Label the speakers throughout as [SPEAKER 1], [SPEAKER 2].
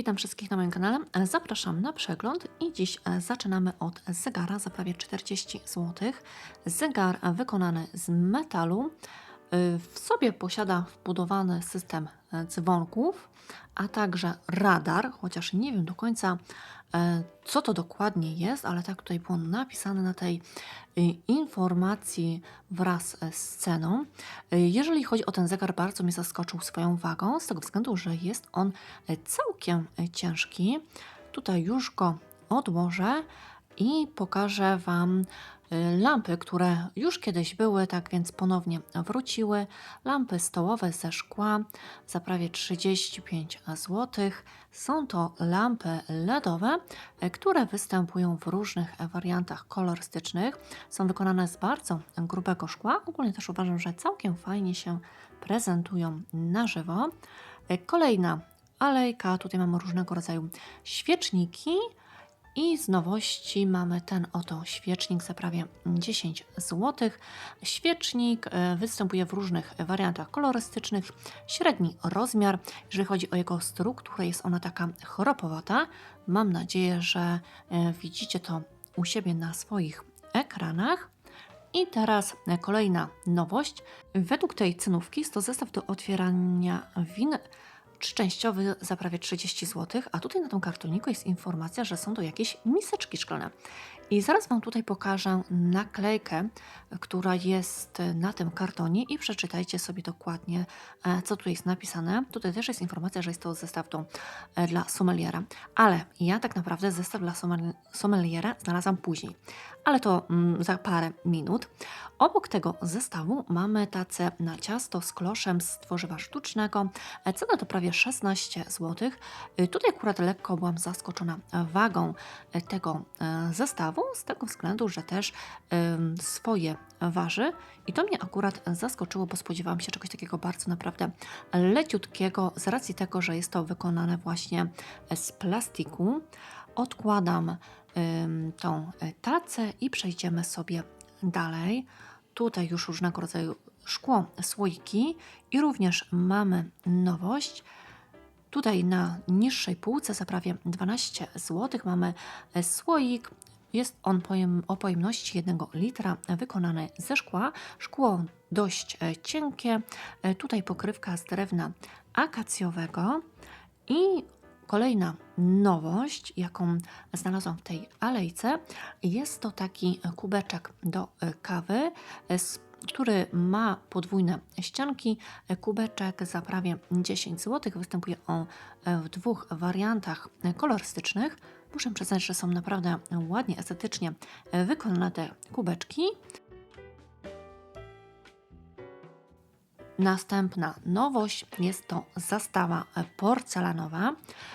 [SPEAKER 1] Witam wszystkich na moim kanale. Zapraszam na przegląd i dziś e, zaczynamy od zegara za prawie 40 zł. Zegar wykonany z metalu. E, W sobie posiada wbudowany system e, dzwonków, a także radar, chociaż nie wiem do końca e, co to dokładnie jest, ale tak tutaj było napisane na tej e, informacji wraz e, z ceną. Jeżeli chodzi o ten zegar, bardzo mnie zaskoczył swoją wagą, z tego względu, że jest on całkiem ciężki. Tutaj już go odłożę i pokażę Wam lampy, które już kiedyś były, tak więc ponownie wróciły. Lampy stołowe ze szkła za prawie 35 zł. Są to lampy LEDowe, e, które występują w różnych wariantach kolorystycznych. Są wykonane z bardzo grubego szkła. Ogólnie też uważam, że całkiem fajnie się prezentują na żywo. E, Kolejna alejka, tutaj mamy różnego rodzaju świeczniki. I z nowości mamy ten oto świecznik za prawie 10 zł. Świecznik e, występuje w różnych wariantach kolorystycznych. Średni rozmiar, jeżeli chodzi o jego strukturę, jest ona taka chropowata. Mam nadzieję, że e, widzicie to u siebie na swoich ekranach. I teraz kolejna nowość. Według tej cenówki jest to zestaw do otwierania win częściowy za prawie 30 zł, a tutaj na tym kartoniku jest informacja, że są to jakieś miseczki szklane. I zaraz Wam tutaj pokażę naklejkę, która jest na tym kartonie i przeczytajcie sobie dokładnie, e, co tutaj jest napisane. Tutaj też jest informacja, że jest to zestaw e, dla sommeliera, ale ja tak naprawdę zestaw dla sommel- sommeliera znalazłam później, ale to mm, za parę minut. Obok tego zestawu mamy tacę na ciasto z kloszem z tworzywa sztucznego. E, Cena to prawie 16 zł. Y, Tutaj akurat lekko byłam zaskoczona wagą e, tego e, zestawu, z tego względu, że też swoje waży. I to mnie akurat zaskoczyło, bo spodziewałam się czegoś takiego bardzo naprawdę leciutkiego, z racji tego, że jest to wykonane właśnie z plastiku. Odkładam tą e, tacę i przejdziemy sobie dalej. Tutaj już różnego rodzaju szkło, słoiki i również mamy nowość. Tutaj na niższej półce za prawie 12 zł mamy e, słoik. Jest on o pojemności 1 litra, wykonany ze szkła. Szkło dość e, cienkie. Tutaj pokrywka z drewna akacjowego i Kolejna nowość, jaką znalazłam w tej alejce, jest to taki kubeczek do e, kawy, e, który ma podwójne ścianki. E, Kubeczek za prawie 10 zł. Występuje on w dwóch wariantach kolorystycznych. Muszę przyznać, że są naprawdę ładnie, estetycznie wykonane te kubeczki. Następna nowość jest to zastawa porcelanowa.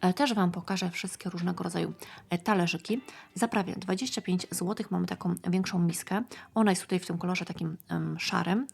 [SPEAKER 1] E, Też Wam pokażę wszystkie różnego rodzaju e, talerzyki. Za prawie 25 zł mamy taką większą miskę. Ona jest tutaj w tym kolorze takim szarym.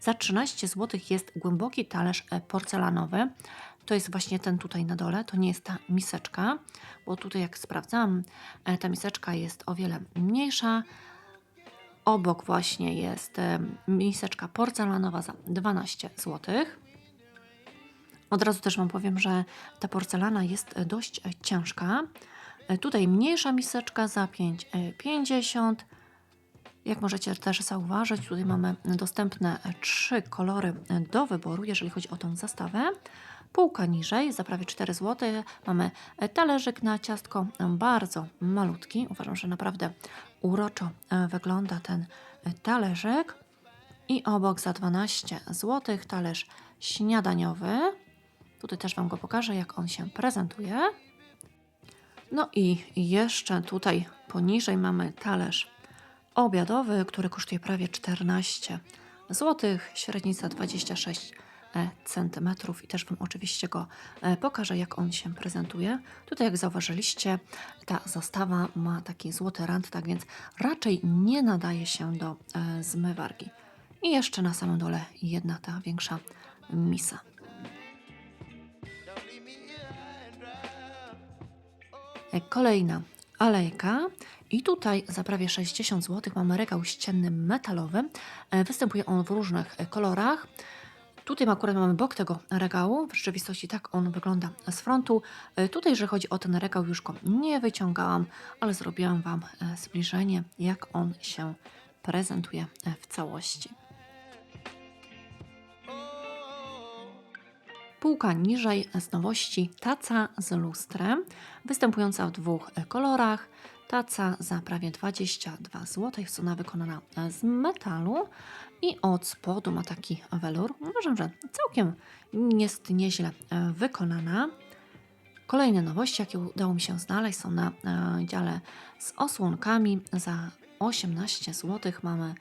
[SPEAKER 1] Za 13 zł jest głęboki talerz e, porcelanowy. To jest właśnie ten tutaj na dole, to nie jest ta miseczka, bo tutaj jak sprawdzam, ta miseczka jest o wiele mniejsza. Obok właśnie jest miseczka porcelanowa za 12 zł. Od razu też Wam powiem, że ta porcelana jest e, dość e, ciężka. E, Tutaj mniejsza miseczka za 5,50. Jak możecie też zauważyć, tutaj mamy dostępne trzy kolory do wyboru, jeżeli chodzi o tą zastawę. Półka niżej, za prawie 4 zł, mamy talerzyk na ciastko, bardzo malutki. Uważam, że naprawdę uroczo e, wygląda ten e, talerzyk. I obok za 12 zł talerz śniadaniowy. Tutaj też Wam go pokażę, jak on się prezentuje. No i jeszcze tutaj poniżej mamy talerz obiadowy, który kosztuje prawie 14 zł, średnica 26 cm i też Wam oczywiście go e, pokażę, jak on się prezentuje. Tutaj, jak zauważyliście, ta zastawa ma taki złoty rand, tak więc raczej nie nadaje się do e, zmywarki. I jeszcze na samym dole jedna ta większa misa. E, Kolejna alejka. I tutaj za prawie 60 zł mamy regał ścienny metalowy. E, Występuje on w różnych e, kolorach. Tutaj akurat mamy bok tego regału. W rzeczywistości tak on wygląda z frontu. E, Tutaj, jeżeli chodzi o ten regał, już go nie wyciągałam, ale zrobiłam Wam e, zbliżenie, jak on się prezentuje e, w całości. Półka niżej z nowości taca z lustrem, występująca w dwóch kolorach. Taca za prawie 22 zł, jest ona wykonana e, z metalu i od spodu ma taki welur. Uważam, że całkiem jest nieźle e, wykonana. Kolejne nowości, jakie udało mi się znaleźć, są na e, dziale z osłonkami. Za 18 zł mamy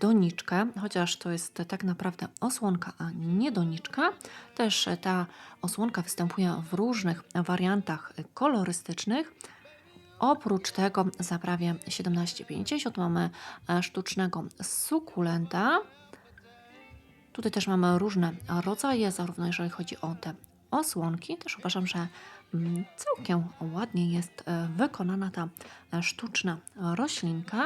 [SPEAKER 1] doniczkę, chociaż to jest tak naprawdę osłonka, a nie doniczka. Też ta osłonka występuje w różnych wariantach kolorystycznych. Oprócz tego za prawie 17,50 mamy e, sztucznego sukulenta. Tutaj też mamy różne rodzaje, zarówno jeżeli chodzi o te osłonki. Też uważam, że mm, całkiem ładnie jest e, wykonana ta e, sztuczna roślinka.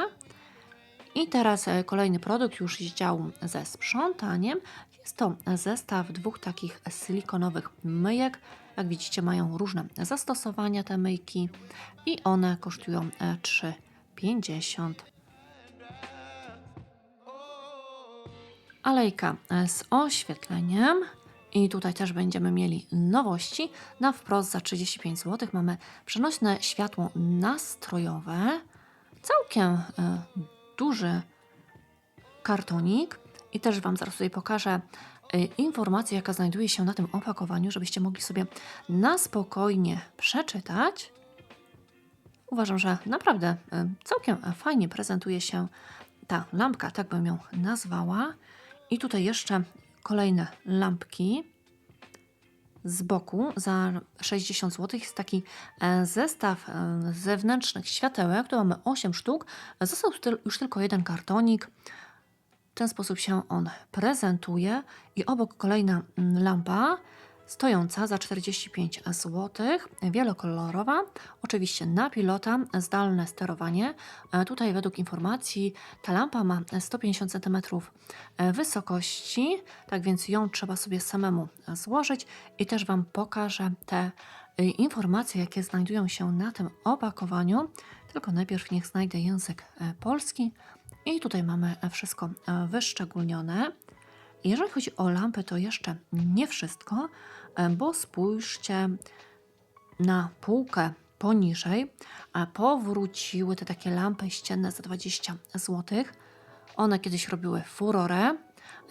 [SPEAKER 1] I teraz kolejny produkt już z działu ze sprzątaniem. Jest to zestaw dwóch takich silikonowych myjek. Jak widzicie, mają różne zastosowania te myjki i one kosztują e, 3,50. Alejka e, z oświetleniem. I tutaj też będziemy mieli nowości. Na wprost za 35 zł mamy przenośne światło nastrojowe. Całkiem e, duży kartonik. I też Wam zaraz tutaj pokażę e, informację, jaka znajduje się na tym opakowaniu, żebyście mogli sobie na spokojnie przeczytać. Uważam, że naprawdę e, całkiem fajnie prezentuje się ta lampka, tak bym ją nazwała. I tutaj jeszcze kolejne lampki z boku za 60 zł. Jest taki e, zestaw e, zewnętrznych światełek. Tu mamy 8 sztuk. Został już tylko jeden kartonik. W ten sposób się on prezentuje. I obok kolejna mm, lampa stojąca za 45 zł, wielokolorowa, oczywiście na pilota, zdalne sterowanie. E, Tutaj według informacji ta lampa ma 150 cm wysokości, tak więc ją trzeba sobie samemu złożyć i też Wam pokażę te y, informacje, jakie znajdują się na tym opakowaniu. Tylko najpierw niech znajdę język e, polski i tutaj mamy wszystko e, wyszczególnione. Jeżeli chodzi o lampy, to jeszcze nie wszystko, e, bo spójrzcie na półkę poniżej, powróciły te takie lampy ścienne za 20 zł. One kiedyś robiły furorę.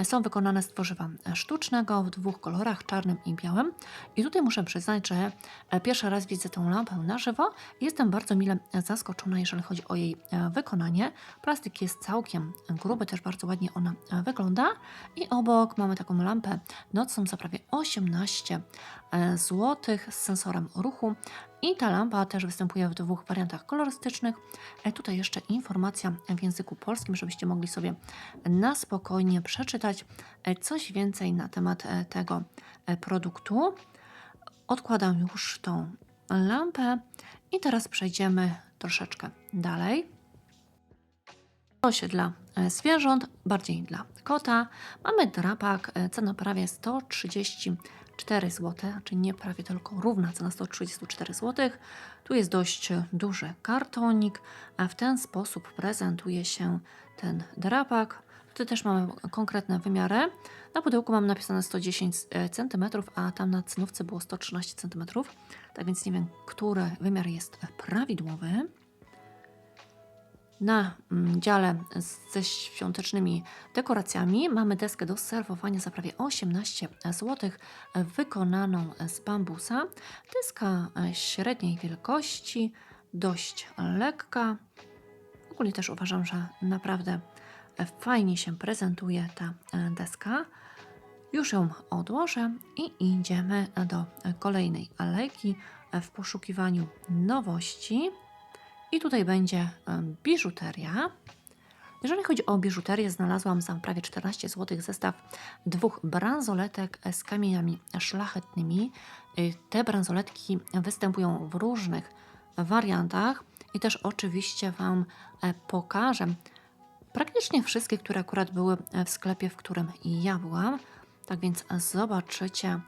[SPEAKER 1] Są wykonane z tworzywa sztucznego w dwóch kolorach, czarnym i białym. I tutaj muszę przyznać, że e, pierwszy raz widzę tę lampę na żywo jestem bardzo mile zaskoczona, jeżeli chodzi o jej e, wykonanie. Plastik jest całkiem gruby, też bardzo ładnie ona e, wygląda. I obok mamy taką lampę nocną za prawie 18 zł z sensorem ruchu. I ta lampa też występuje w dwóch wariantach kolorystycznych. E, Tutaj jeszcze informacja w języku polskim, żebyście mogli sobie na spokojnie przeczytać e, coś więcej na temat e, tego e, produktu. Odkładam już tą lampę i teraz przejdziemy troszeczkę dalej. Osiedla e, zwierząt, bardziej dla kota. Mamy drapak, e, cena prawie 134 zł, czyli nie prawie tylko równa cena 134 zł. Tu jest dość e, duży kartonik, a w ten sposób prezentuje się ten drapak. Tutaj też mamy konkretne wymiary. Na pudełku mam napisane 110 cm, a tam na cenówce było 113 cm. Tak więc nie wiem, który wymiar jest prawidłowy. Na mm, dziale ze świątecznymi dekoracjami mamy deskę do serwowania za prawie 18 zł, wykonaną z bambusa. Deska e, średniej wielkości, dość lekka. Ogólnie też uważam, że naprawdę e, fajnie się prezentuje ta e, deska. Już ją odłożę i idziemy do e, kolejnej alejki e, w poszukiwaniu nowości. I tutaj będzie biżuteria. Jeżeli chodzi o biżuterię, znalazłam za prawie 14 zł zestaw dwóch bransoletek z kamieniami szlachetnymi. Y, Te bransoletki występują w różnych wariantach i też oczywiście Wam e, pokażę praktycznie wszystkie, które akurat były w sklepie, w którym ja byłam. Tak więc zobaczycie,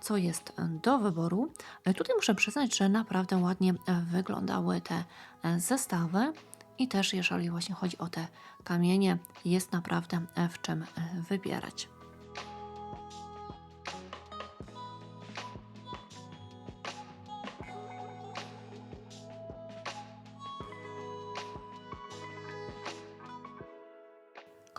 [SPEAKER 1] co jest do wyboru. E, Tutaj muszę przyznać, że naprawdę ładnie e, wyglądały te e, zestawy. I też jeżeli właśnie chodzi o te kamienie, jest naprawdę e, w czym e, wybierać.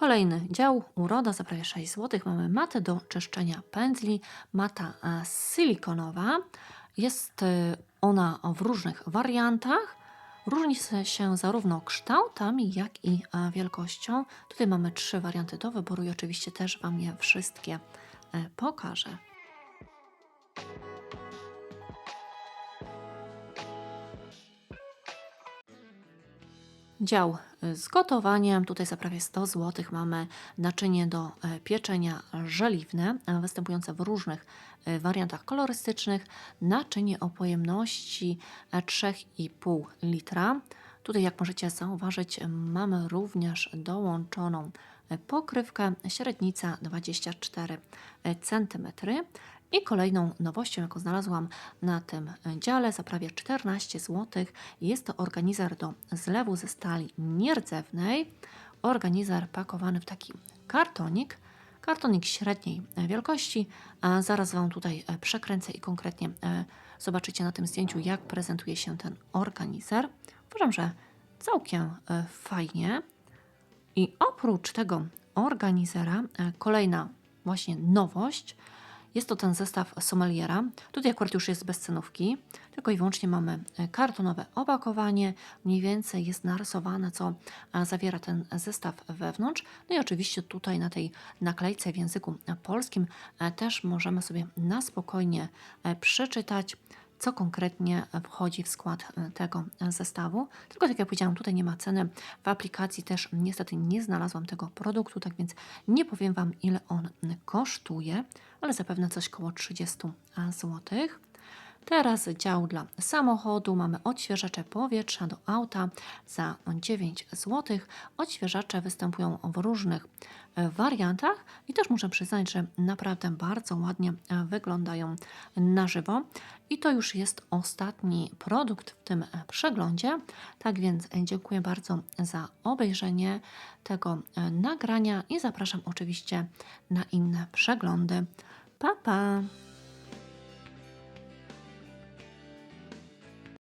[SPEAKER 1] Kolejny dział, uroda za prawie 6 zł. Mamy matę do czyszczenia pędzli, mata e, silikonowa. Jest e, ona w różnych wariantach. Różni się zarówno kształtami, jak i e, wielkością. Tutaj mamy trzy warianty do wyboru i oczywiście też Wam je wszystkie pokażę. Dział y, z gotowaniem. Tutaj za prawie 100 zł mamy naczynie do e, pieczenia żeliwne, e, występujące w różnych e, wariantach kolorystycznych. Naczynie o pojemności e, 3,5 litra. Tutaj, jak możecie zauważyć, mamy również dołączoną e, pokrywkę średnica 24 cm. I kolejną nowością, jaką znalazłam na tym dziale za prawie 14 zł, jest to organizer do zlewu ze stali nierdzewnej. Organizer pakowany w taki kartonik. Kartonik średniej wielkości. Zaraz Wam tutaj e, przekręcę i konkretnie e, zobaczycie na tym zdjęciu, jak prezentuje się ten organizer. Uważam, że całkiem e, fajnie. I oprócz tego organizera, kolejna właśnie nowość, jest to ten zestaw sommeliera. Tutaj akurat już jest bez cenówki, tylko i wyłącznie mamy e, kartonowe opakowanie. Mniej więcej jest narysowane, co e, zawiera ten zestaw wewnątrz. No i oczywiście tutaj na tej naklejce w języku polskim e, też możemy sobie na spokojnie przeczytać, co konkretnie wchodzi w skład e, tego e, zestawu. Tylko tak jak powiedziałam, tutaj nie ma ceny. W aplikacji też niestety nie znalazłam tego produktu, tak więc nie powiem Wam, ile on kosztuje, ale zapewne coś koło 30 zł. Teraz dział dla samochodu. Mamy odświeżacze powietrza do auta za 9 zł. Odświeżacze występują w różnych e, wariantach i też muszę przyznać, że naprawdę bardzo ładnie e, wyglądają na żywo. I to już jest ostatni produkt w tym e, przeglądzie. Tak więc dziękuję bardzo za obejrzenie tego nagrania i zapraszam oczywiście na inne przeglądy. Pa, pa!